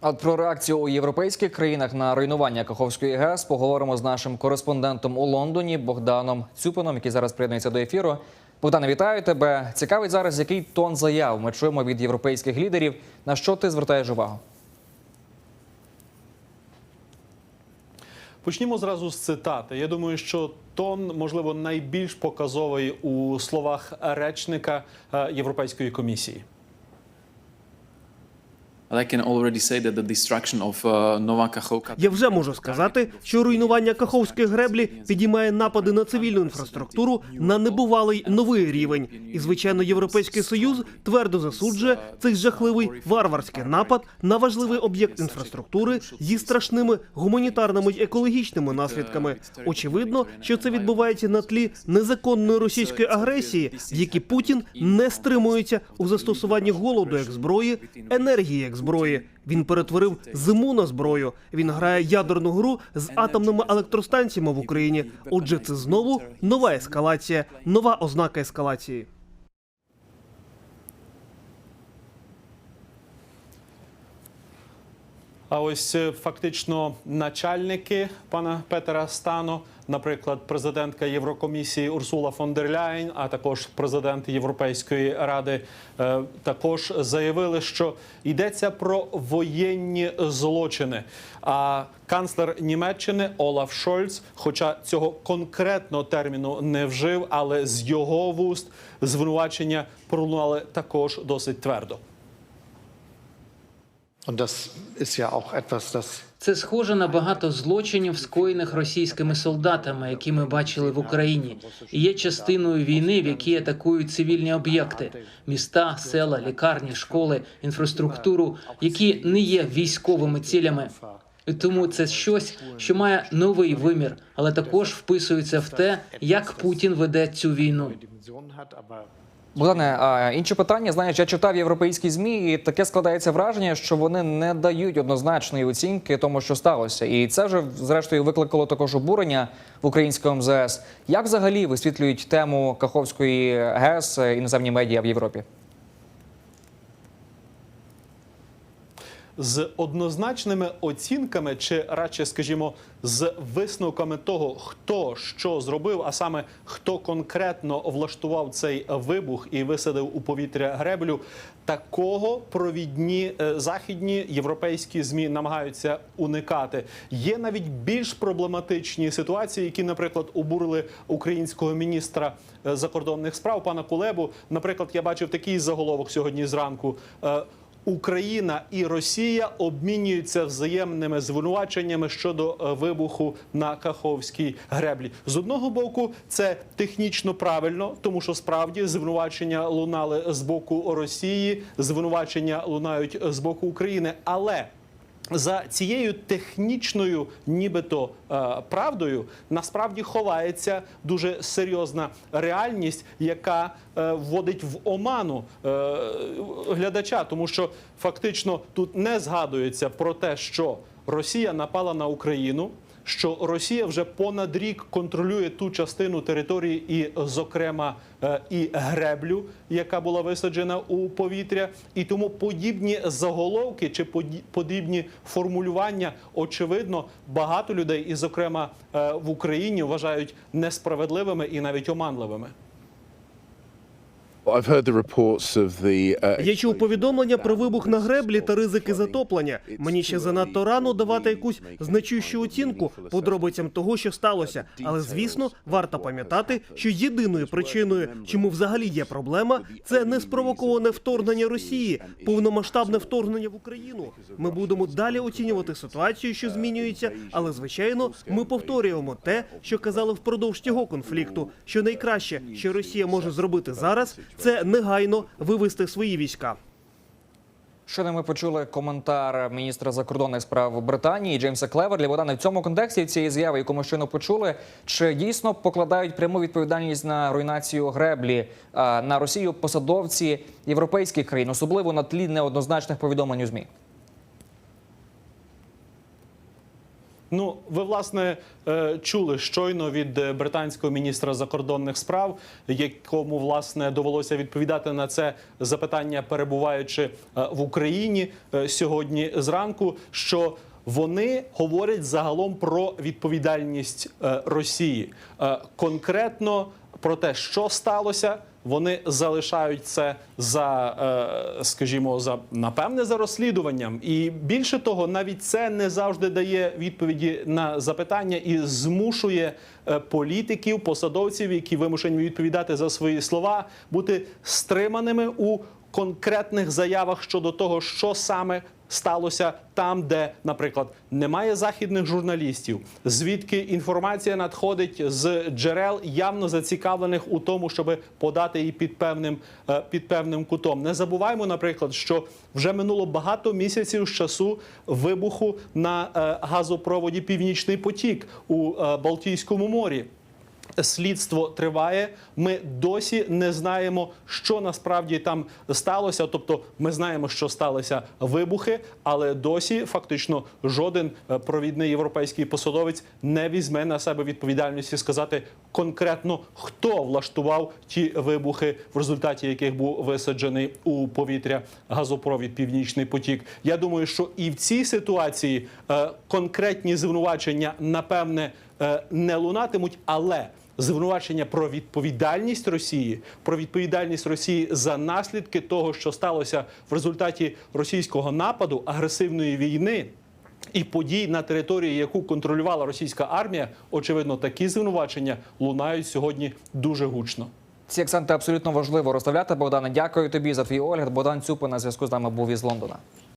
А про реакцію у європейських країнах на руйнування Каховської ГЕС поговоримо з нашим кореспондентом у Лондоні Богданом Цюпином, який зараз приєднується до ефіру. Богдане, вітаю тебе. Цікавить зараз, який тон заяв ми чуємо від європейських лідерів. На що ти звертаєш увагу? Почнімо зразу з цитати. Я думаю, що тон, можливо, найбільш показовий у словах речника е, Європейської комісії. Я вже можу сказати, що руйнування Каховської греблі підіймає напади на цивільну інфраструктуру на небувалий новий рівень. І звичайно, європейський союз твердо засуджує цей жахливий варварський напад на важливий об'єкт інфраструктури зі страшними гуманітарними й екологічними наслідками. Очевидно, що це відбувається на тлі незаконної російської агресії, в якій Путін не стримується у застосуванні голоду як зброї, енергії як зброї. Він перетворив зиму на зброю. Він грає ядерну гру з атомними електростанціями в Україні. Отже, це знову нова ескалація, нова ознака ескалації. А ось е, фактично начальники пана Петера Стану, наприклад, президентка Єврокомісії Урсула фон дер Ляєн, а також президент Європейської ради, е, також заявили, що йдеться про воєнні злочини. А канцлер Німеччини Олаф Шольц, хоча цього конкретного терміну не вжив, але з його вуст звинувачення пролунали також досить твердо. Це схоже на багато злочинів, скоєних російськими солдатами, які ми бачили в Україні, і є частиною війни, в якій атакують цивільні об'єкти, міста, села, лікарні, школи, інфраструктуру, які не є військовими цілями. І тому це щось, що має новий вимір, але також вписується в те, як Путін веде цю війну. Богдане, інше питання, знаєш, я читав європейські змі, і таке складається враження, що вони не дають однозначної оцінки тому, що сталося, і це вже зрештою викликало також обурення в українському МЗС. Як взагалі висвітлюють тему Каховської ГЕС іноземні медіа в Європі? З однозначними оцінками, чи радше, скажімо, з висновками того, хто що зробив, а саме хто конкретно влаштував цей вибух і висадив у повітря греблю, такого провідні е, західні європейські змі намагаються уникати. Є навіть більш проблематичні ситуації, які, наприклад, обурили українського міністра е, закордонних справ пана Кулебу. Наприклад, я бачив такий заголовок сьогодні зранку. Україна і Росія обмінюються взаємними звинуваченнями щодо е, вибуху на Каховській греблі. З одного боку, це технічно правильно, тому що справді звинувачення лунали з боку Росії, звинувачення лунають з боку України, але за цією технічною, нібито е, правдою, насправді ховається дуже серйозна реальність, яка е, вводить в оману е, глядача, тому що фактично тут не згадується про те, що Росія напала на Україну. Що Росія вже понад рік контролює ту частину території, і, зокрема, е, і греблю, яка була висаджена у повітря, і тому подібні заголовки чи поді- подібні формулювання, очевидно, багато людей, і, зокрема, е, в Україні, вважають несправедливими і навіть оманливими. Я чув повідомлення про вибух на греблі та ризики затоплення. Мені ще занадто рано давати якусь значущу оцінку подробицям того, що сталося. Але звісно, варто пам'ятати, що єдиною причиною, чому взагалі є проблема, це неспровоковане вторгнення Росії, повномасштабне вторгнення в Україну. Ми будемо далі оцінювати ситуацію, що змінюється, але звичайно, ми повторюємо те, що казали впродовж цього конфлікту. Що найкраще, що Росія може зробити зараз, це негайно вивести свої війська. Щойно ми почули коментар міністра закордонних справ Британії Джеймса Клеверлі. Богдане, в цьому контексті цієї заяви, яку ми щойно почули, чи дійсно покладають пряму відповідальність на руйнацію греблі на Росію посадовці європейських країн, особливо на тлі неоднозначних повідомлень у змі? Ну, ви власне е, чули щойно від е, британського міністра закордонних справ, якому власне довелося відповідати на це запитання, перебуваючи е, в Україні сьогодні зранку. що вони говорять загалом про відповідальність Росії, конкретно про те, що сталося. Вони залишають це за, е, скажімо, за напевне за розслідуванням, і більше того, навіть це не завжди дає відповіді на запитання і змушує е, політиків, посадовців, які вимушені відповідати за свої слова, бути стриманими у конкретних заявах щодо того, що саме сталося там, де, наприклад, немає західних журналістів, звідки інформація надходить з джерел, явно зацікавлених у тому, щоб подати її під певним е, під певним кутом. Не забуваємо, наприклад, що вже минуло багато місяців з часу вибуху на е, газопроводі Північний потік у е, Балтійському морі. Слідство триває. Ми досі не знаємо, що насправді там сталося. Тобто, ми знаємо, що сталися вибухи, але досі фактично жоден е, провідний європейський посадовець не візьме на себе відповідальності сказати конкретно, хто влаштував ті вибухи, в результаті яких був висаджений у повітря газопровід Північний потік. Я думаю, що і в цій ситуації е, конкретні звинувачення напевне не лунатимуть, але звинувачення про відповідальність Росії, про відповідальність Росії за наслідки того, що сталося в результаті російського нападу, агресивної війни. І подій на території, яку контролювала російська армія, очевидно, такі звинувачення лунають сьогодні дуже гучно. Ці акценти абсолютно важливо розставляти. Богдане, дякую тобі за твій огляд. Богдан Цюпин на зв'язку з нами був із Лондона.